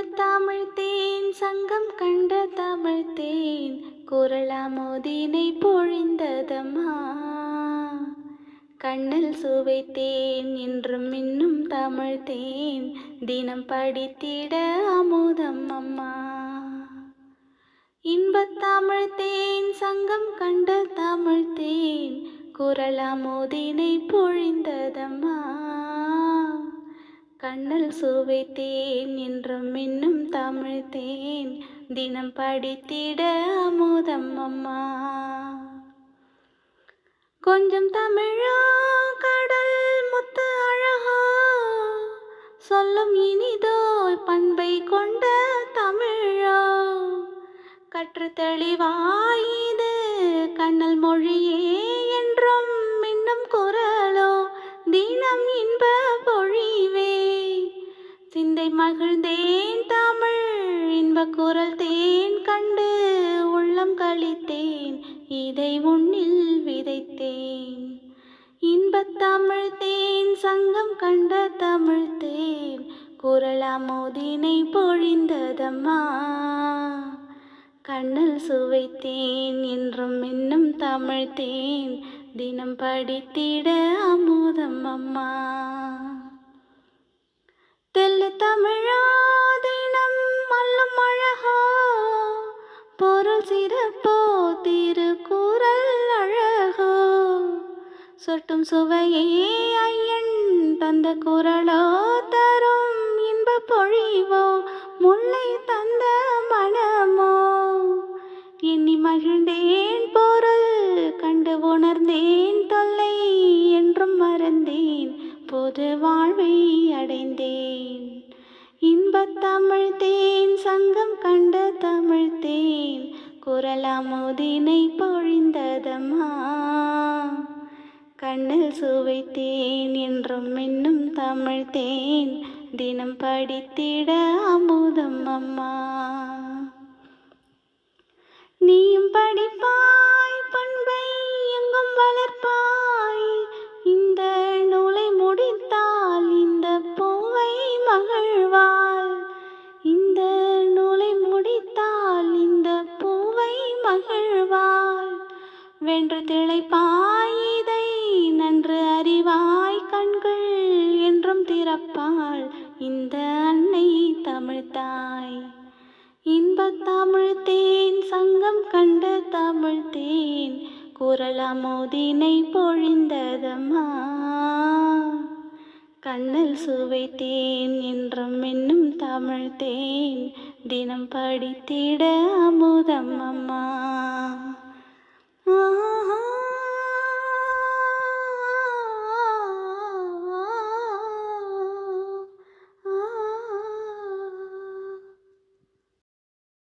இன்பத் தமிழ் தேன் சங்கம் கண்ட தமிழ் தேன் குரலாமோதினை பொழிந்ததம்மா. கண்ணில் சுவைத்தேன் என்றும் இன்னும் தமிழ் தேன் தினம் படித்திட அமுதம் அம்மா. இன்பத் தமிழ் தேன் சங்கம் கண்ட தமிழ் தேன் குரலாமோதினை பொழிந்ததம்மா. கண்ணல் சுவைத்தேன் என்றும் இன்னும் தமிழ் தேன். தினம் படித்திட அமுதம் அம்மா. கொஞ்சம் தமிழா கடல் முத்து அழகா. சொல்லும் இனிதோ பண்பை கொண்ட தமிழா. கற்று தெளிவாயிது கண்ணல் மொழியே என்றும் இன்னும் குரல் மகிழ்ந்தேன் தமிழ். இன்ப குரல் தேன் கண்டு உள்ளம் கழித்தேன். இதை உன்னில் விதைத்தேன். இன்பத் தமிழ் தேன் சங்கம் கண்ட தமிழ் தேன். குரலாமோதினை பொழிந்ததம்மா. கண்ணல் சுவைத்தேன் என்றும் இன்னும் தமிழ்த்தேன் தினம் படித்திட அமுதம் அம்மா. தமிழா தினம் மல்லும் அழகா பொருள் சிறப்போ திருக்குறள் அழகோ. சொட்டும் சுவையே ஐயன் தந்த குரலோ தரும் இன்ப பொழிவோ முல்லை தந்த மனமோ. எண்ணி மகிழ்ந்தேன் பொருள் கண்டு உணர்ந்தேன் தொல்லை என்றும் மறந்தேன். பொது வாழ்வை அடைந்தேன். இன்பத் தமிழ் தேன் சங்கம் கண்ட தமிழ் தேன் குரலாமுதினை பொழிந்ததம்மா. கண்ணில் சுவைத்தேன் என்றும் இன்னும் தமிழ் தேன் தினம் படித்திட அமுதம் மகிழ்வாள் வென்று திளைப்பாயிதை நன்று அறிவாய். கண்கள் என்றும் திறப்பாள் இந்த அன்னை தமிழ்த்தாய் இன்பத் தமிழ் தேன் சங்கம் கண்ட தமிழ்த்தேன் தேன். குரலாமோதினை பொழிந்ததம்மா. கண்ணல் சுவைத்தேன் என்றும் இன்னும் தமிழ் தேன். தினம் படித்திட அமுதம் அம்மா.